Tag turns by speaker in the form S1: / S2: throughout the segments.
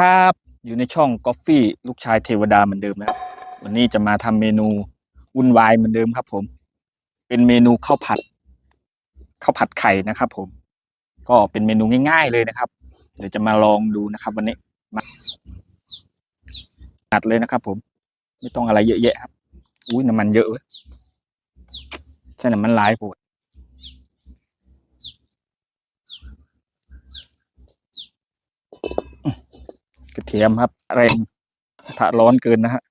S1: ครับ อยู่ในช่องก o ฟฟี่ลูกชายเทวดาเหมือนเดิมนะครับ วันนี้จะมาทำเมนูวุ่นวายเหมือนเดิมครับ ผม เป็นเมนูข้าวผัดข้าวผัดไข่นะครับ ผม ก็เป็นเมนูง่าย ๆเลยนะครับ เดี๋ยวจะมาลองดูนะครับ วันนี้มาอัดเลยนะครับ ผม ไม่ต้องอะไรเยอะแยะครับ อุ้ยน้ำมันเยอะเว้ยใช่น้ำมันหลายปวด กระเทียมครับแรงกระทะร้อนเกินนะฮะ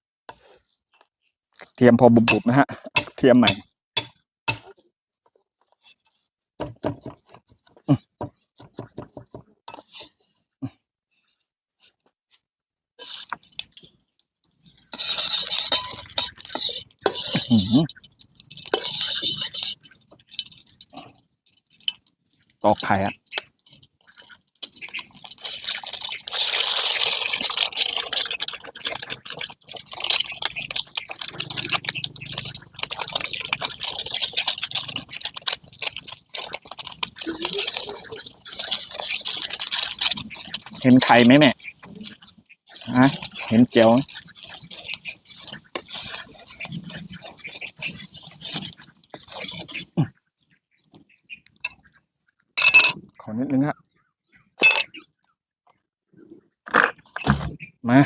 S1: กระเทียมพอบุบๆนะฮะกระเทียมใหม่อื้อหือตอกไข่อะ เห็นไข่ไหมแม่ฮะเห็นเจียวขอนิดนึงฮะมา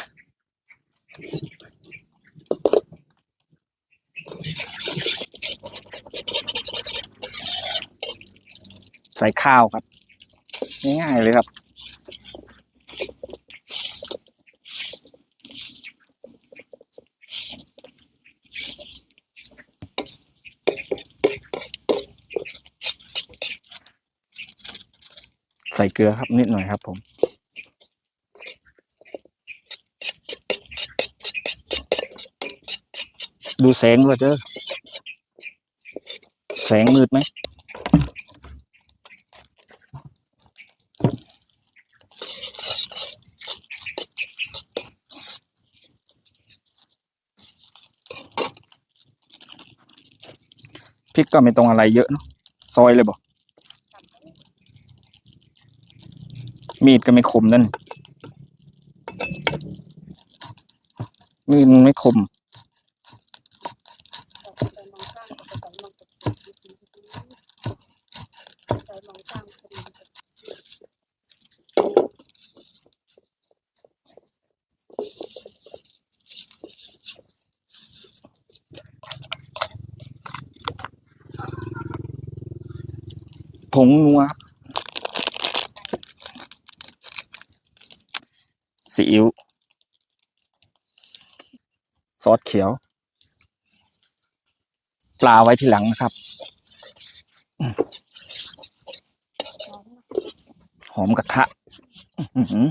S1: ใส่ข้าวครับ ง่ายๆเลยครับ ใส่เกลือครับนิดหน่อยครับ ผม ดูแสงด้วยเจ้อแสงมืดไหมพริกก็ไม่ต้องอะไรเยอะเนาะซอยเลยบอก มีดก็ไม่คมนั่นมีดมันไม่คม ผงนัวครับ ซีอิ๊วซอสเขียว ปลาไว้ทีหลังนะครับ หอมกระทะอื้อหือ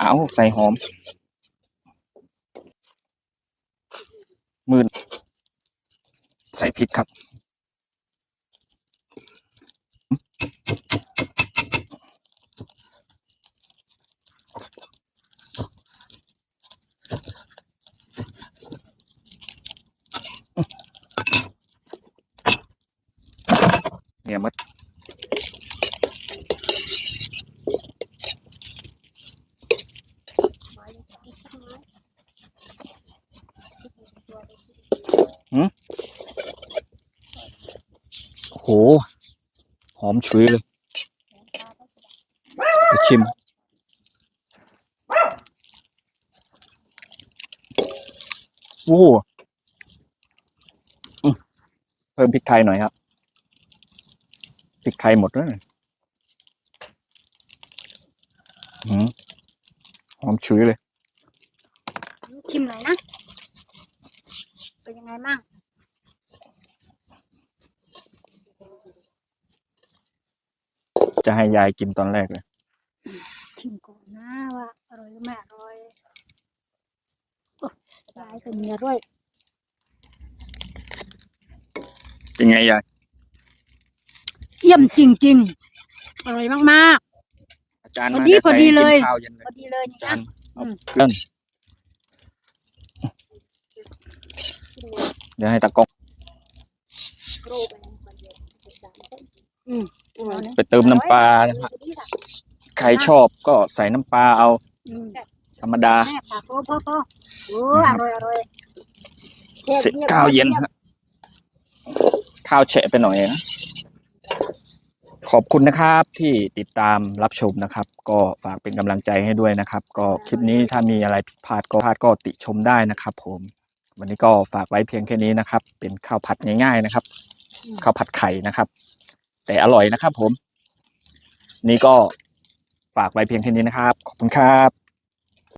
S1: เอาใส่หอม มือใส่พริกครับ เนี่ยมัดโห หอมฉุยเลยไปชิมโอ้โหเพิ่มพริกไทยหน่อยครับ พริกไทยหมดแล้วเนี่ยอืมหอมฉุยเลย
S2: ชิมหน่อยนะ เป็นยังไงบ้าง
S1: จะให้ยายกินตอนแรกเลย
S2: ชิมก่อนนะว่าอร่อยหรือไม่อร่อยโอ้ยายก็มีอร่อย
S1: เป็นไงยาย
S2: เยี่ยมจริงๆ อร่อยมาก
S1: อาจารย์
S2: พอ
S1: มา
S2: ดี
S1: ดี๋ว
S2: พอดี
S1: ใส่
S2: เลย
S1: กินข้าวเย็น
S2: ๆ
S1: เล
S2: พ
S1: ย
S2: อดีเลยนี่
S1: อาจา
S2: นะ
S1: รย์เอา
S2: อืม
S1: เพื่อนเดี๋ยวให้ตากล้อง
S2: โรไปก่อนเดี๋ยวจะจานเต้นอืมเอาเนี่ย
S1: ไปเติมน้ำปลานะครับใครชอบก็ใส่น้ำปลาเอา
S2: อืม
S1: ธรรมดา
S2: แม่ผักโอ้พ่อพ่อโอ้อร่อยอร่อย
S1: เสร็จข้าวเย็นฮะข้าวแฉะไปหน่อยนะ ขอบคุณนะครับที่ติดตามรับชมนะครับ ก็ฝากเป็นกำลังใจให้ด้วยนะครับ ก็คลิปนี้ถ้ามีอะไรผิดพลาดก็พลาดก็ติชมได้นะครับ ผม วันนี้ก็ฝากไว้เพียงแค่นี้นะครับ เป็นข้าวผัดง่าย ๆนะครับข้าวผัดไข่นะครับ แต่อร่อยนะครับ ผม นี่ก็ฝากไว้เพียงแค่นี้นะครับ ขอบคุณครับ